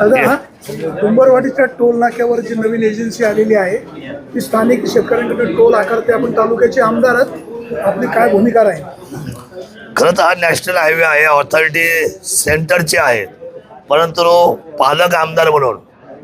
दादा डोंबरवाडीच्या टोल नाक्यावर जी नवीन एजन्सी आलेली आहे ती स्थानिक शेतकऱ्यांकडे टोल आकारते. आपण तालुक्याचे आमदार आहात. आपली काय भूमिका राहील? खरं तर हा नॅशनल हायवे आहे ऑथॉरिटी सेंटरचे आहेत. परंतु पालक आमदार म्हणून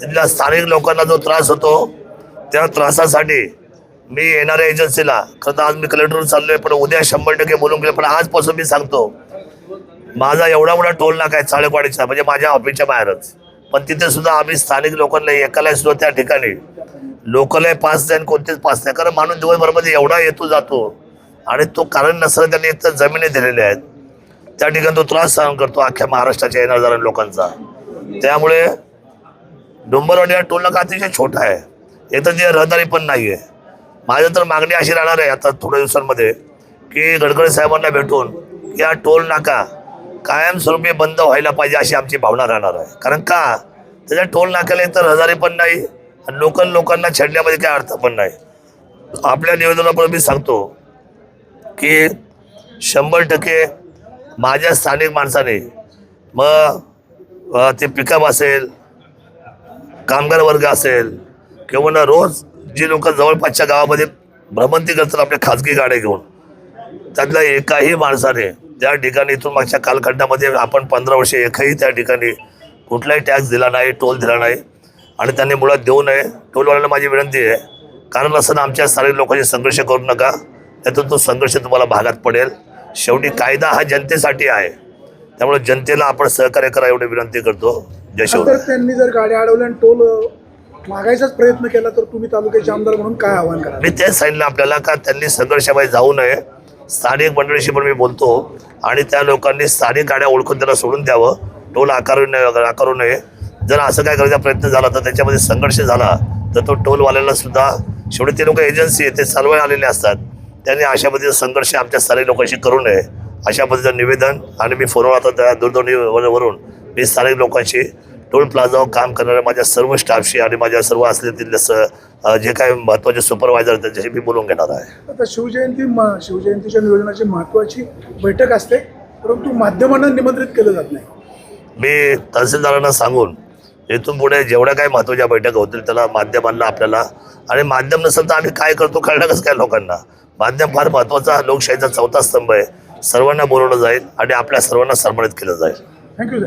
तिथल्या स्थानिक लोकांना जो त्रास होतो त्या त्रासासाठी मी येणाऱ्या एजन्सीला खरं तर आज मी कलेक्टरवर आहे पण उद्या शंभर टक्के बोलून गेले पण आजपासून मी सांगतो माझा एवढा मोठा टोल नाका आहे चाळेवाडीचा म्हणजे माझ्या ऑफिसच्या बाहेरच. पण तिथे सुद्धा आम्ही स्थानिक लोकांना एकाला सुद्धा त्या ठिकाणी लोकलही पास नाही आणि कोणतेच पास नाही. कारण माणूस दिवसभरामध्ये एवढा येतो जातो आणि तो कारण नसताना त्यांनी एक जमिनी दिलेल्या आहेत. त्या ठिकाणी तो त्रास सहन करतो अख्ख्या महाराष्ट्राच्या येणार जाणाऱ्या लोकांचा. त्यामुळे डोंबरवाडी हा टोल नाका अतिशय छोटा आहे. एक तर ते रहदारी पण नाही आहे माझं तर मागणी अशी राहणार आहे आता थोड्या दिवसांमध्ये की गडकरी साहेबांना भेटून या टोल नाका कायमस्वरूपी बंद व्हायला पाहिजे अशी आमची भावना राहणार आहे. कारण का? त्याच्या टोल नाक्याला तर हजारे पण नाही आणि लोकल लोकांना छेडण्यामध्ये काय अर्थ पण नाही. आपल्या निवेदनाप्रमाणे मी सांगतो की शंभर टक्के माझ्या स्थानिक माणसाने मग ते पिकअप असेल कामगार वर्ग असेल किंवा ना रोज जी लोक जवळपासच्या गावामध्ये भ्रमंती करतात आपल्या खाजगी गाड्या घेऊन त्यातल्या एकाही माणसाने त्या ठिकाणी इथून मागच्या कालखंडामध्ये आपण पंधरा वर्षे एकही त्या ठिकाणी कुठलाही टॅक्स दिला नाही टोल दिला नाही. आणि त्यांनी मुळात देऊ नये. टोलवाल्यांना माझी विनंती आहे. कारण असं आमच्या स्थानिक लोकांशी संघर्ष करू नका. त्यातून तो संघर्ष तुम्हाला भागात पडेल. शेवटी कायदा हा जनतेसाठी आहे. त्यामुळे जनतेला आपण सहकार्य करा एवढी विनंती करतो. जय शिवराय. त्यांनी जर गाड्या अडवल्या आणि टोल मागायचाच प्रयत्न केला तर तुम्ही तालुक्याचे आमदार म्हणून काय आव्हान कराल? मी तेच सांगितलं आपल्याला का त्यांनी संघर्षामध्ये जाऊ नये. स्थानिक मंडळीशी पण मी बोलतो आणि त्या लोकांनी स्थानिक गाड्या ओळखून त्यांना सोडून द्यावं. टोल आकारू नये आकारू नये. जर असं काय करायचा प्रयत्न झाला तर त्याच्यामध्ये संघर्ष झाला तर तो टोलवाल्याला सुद्धा शेवटी ते लोक एजन्सी आहे ते चालवायला आलेले असतात. त्यांनी अशा पद्धतीचा संघर्ष आमच्या स्थानिक लोकांशी करू नये. अशा पद्धतीचं निवेदन आणि मी फोनवर आता त्या दूरध्वनीवरून मी स्थानिक लोकांशी टोल प्लाझावर काम करणाऱ्या माझ्या सर्व स्टाफशी आणि माझ्या सर्व असलेतील जे काही महत्त्वाचे सुपरवायझर त्यांच्याशी मी बोलून घेणार आहे. आता शिवजयंती शिवजयंतीच्या नियोजनाची महत्वाची बैठक असते परंतु माध्यमांना निमंत्रित केलं जात नाही. मी तहसीलदारांना सांगून इथून पुढे जेवढ्या काही महत्त्वाच्या बैठका होतील त्याला माध्यमांना आपल्याला आणि माध्यम नसेल तर आम्ही काय करतो कळणारच काय लोकांना? माध्यम फार महत्त्वाचा लोकशाहीचा चौथा स्तंभ आहे. सर्वांना बोलवलं जाईल आणि आपल्या सर्वांना सन्मानित केलं जाईल. Thank you sir